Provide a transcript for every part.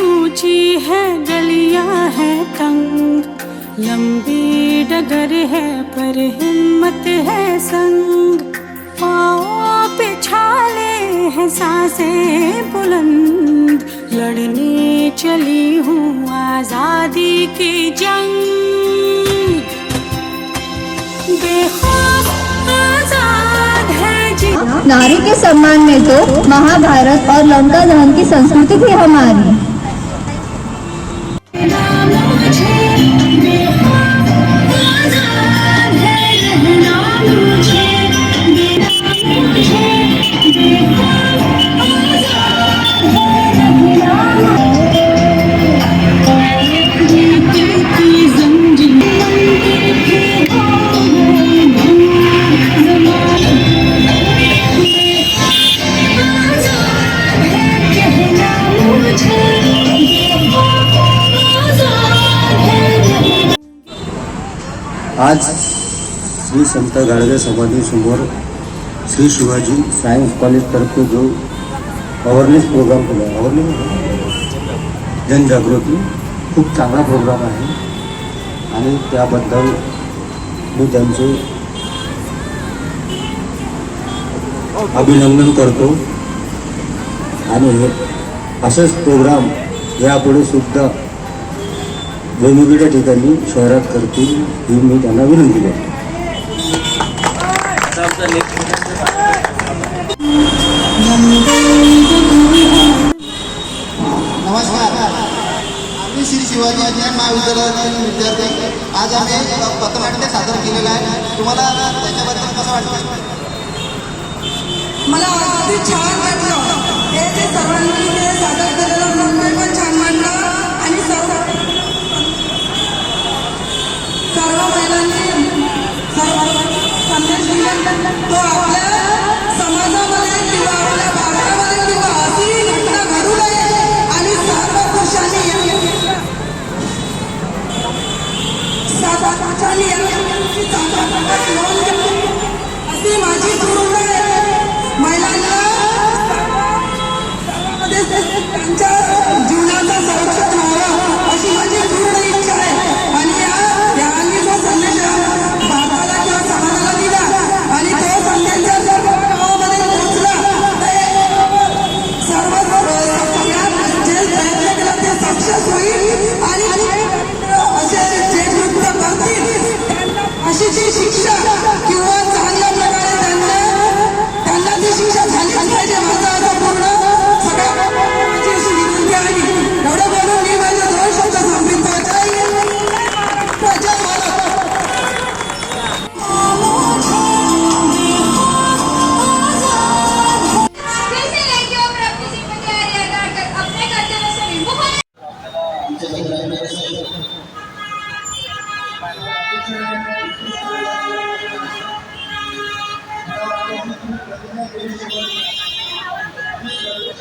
ऊँची है, गलियाँ है, तंग। लंबी डगर है, पर हिम्मत है संग। पाँव पे छाले हैं, साँसें बुलंद। लड़ने चली हूँ आज़ादी की जंग। नारी के सम्मान में तो महाभारत और लंका दहन की संस्कृति भी हमारी। आज श्री संत गाडगे समाधीसमोर श्री शिवाजी सायन्स कॉलेजतर्फे जो अवेअरनेस प्रोग्राम केला अवेअरनेस म्हणजे जनजागृती. खूप चांगला प्रोग्राम आहे. आणि त्याबद्दल मी त्यांचे अभिनंदन करतो. आणि हे असेच प्रोग्राम यापुढे सुद्धा वेगवेगळ्या ठिकाणी शहरात करतील ही मी त्यांना विनंती करतो. नमस्कार. आम्ही श्री शिवाजी विज्ञान महाविद्यालयातील विद्यार्थी. आज आम्ही पथनाट्य सादर केलेलं आहे. तुम्हाला त्याच्याबद्दल कसं वाटतं? मला अगदी छान वाटलं. हे जे सर्वांनी सादर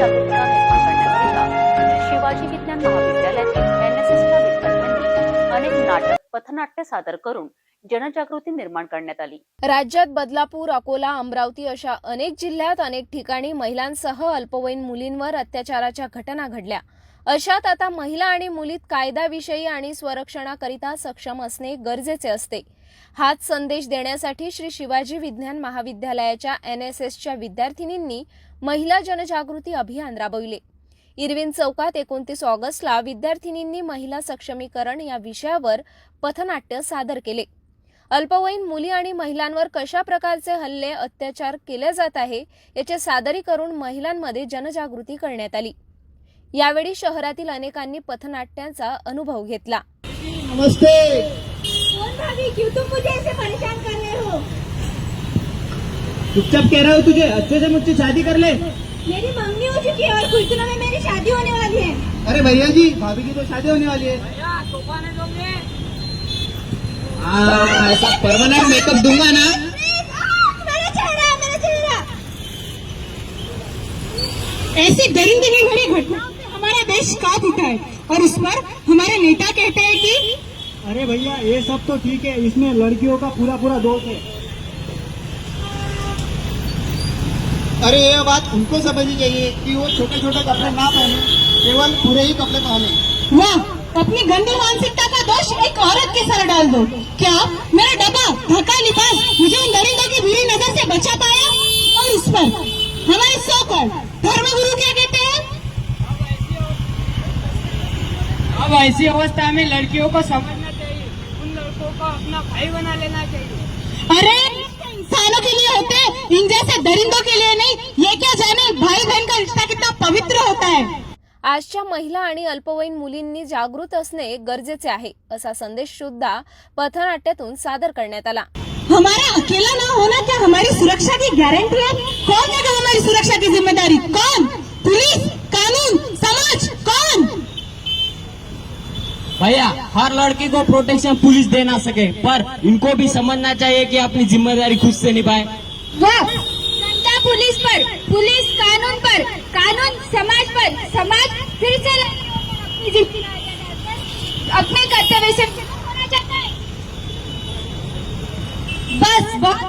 जागरूकता निर्माण करण्याकरिता शिवाजी विज्ञान महाविद्यालयातील एनएसएसच्या विद्यार्थ्यांनी अनेक नाटक पथनाट्य सादर करून जनजागृती निर्माण करण्यात आली. राज्यात बदलापूर अकोला अमरावती अशा अनेक जिल्ह्यात अनेक ठिकाणी महिलांसह अल्पवयीन मुलींवर अत्याचाराच्या घटना घडल्या. अशात आता महिला आणि मुलीत कायद्याविषयी आणि स्वरक्षणाकरिता सक्षम असणे गरजेचे असते. हाच संदेश देण्यासाठी श्री शिवाजी विज्ञान महाविद्यालयाच्या एन एस एसच्या विद्यार्थिनींनी महिला जनजागृती अभियान राबविले. इरविन चौकात एकोणतीस ऑगस्टला विद्यार्थिनींनी महिला सक्षमीकरण या विषयावर पथनाट्य सादर केले. अल्पवयीन मुली आणि महिलांवर कशा प्रकारचे हल्ले अत्याचार केले जात आहे याचे सादरीकरण महिलांमध्ये जनजागृती करण्यात आली. यावेळी शहरातील अनेकांनी पथनाट्याचा अनुभव घेतला. नमस्ते! क्यों? तुम मुझे ऐसे परेशान कर रहे हो। चुपचाप कह रहा हूँ तुझे अच्छे से मुझसे शादी कर ले। मेरी मंगनी हो चुकी है और कुछ दिनों में मेरी शादी होने वाली है। अरे भैया जी भाभी की तो शादी होने वाली है। हाँ, ऐसा परमानेंट मेकअप दूँगा ना। मेरा चेहरा मेरा चेहरा। ऐसी दरिंदे में भरी घटनाओं से हमारा देश काँप उठा है। और उस पर हमारे नेता कहते हैं कि भैया ये सब तो ठीक है इसमें लड़कियों का पूरा पूरा दोष है। अरे ये बात उनको समझनी चाहिए कि वो छोटे छोटे कपड़े ना पहने केवल पूरे ही कपड़े पहने। वाह अपनी गंदी मानसिकता का दोष एक औरत के सर डाल दो। क्या मेरा डब्बा धक्का लिबास मुझे उन दरिंदों की बुरी नज़र से बचा पाया? और इस पर हमारे सौ धर्मगुरु क्या कहते हैं? अब ऐसी अवस्था में लड़कियों को लड़कों को अपना भाई बना लेना चाहिए अरे इंसानों के लिए होते इन जैसे दरिंदों के लिए नहीं ये क्या जाने भाई बहन का रिश्ता कितना पवित्र होता है आजच्या महिला आणि अल्पवयीन मुलींनी जागृत असणे गरजेचे आहे असा संदेश सुद्धा पथनाट्यातून सादर करण्यात आला. हमारा अकेला ना होना क्या हमारी सुरक्षा की गारंटी है? कौन देगा हमारी सुरक्षा की जिम्मेदारी? कौन? भैया, हर लड़की को प्रोटेक्शन पुलिस दे ना सके, पर इनको भी समझना चाहिए कि अपनी ज़िम्मेदारी खुद से निभाए। जनता पुलिस पर, पुलिस कानून पर, कानून, समाज पर, समाज फिर से अपने कर्तव्य से होना चाहता है। बस, बहुत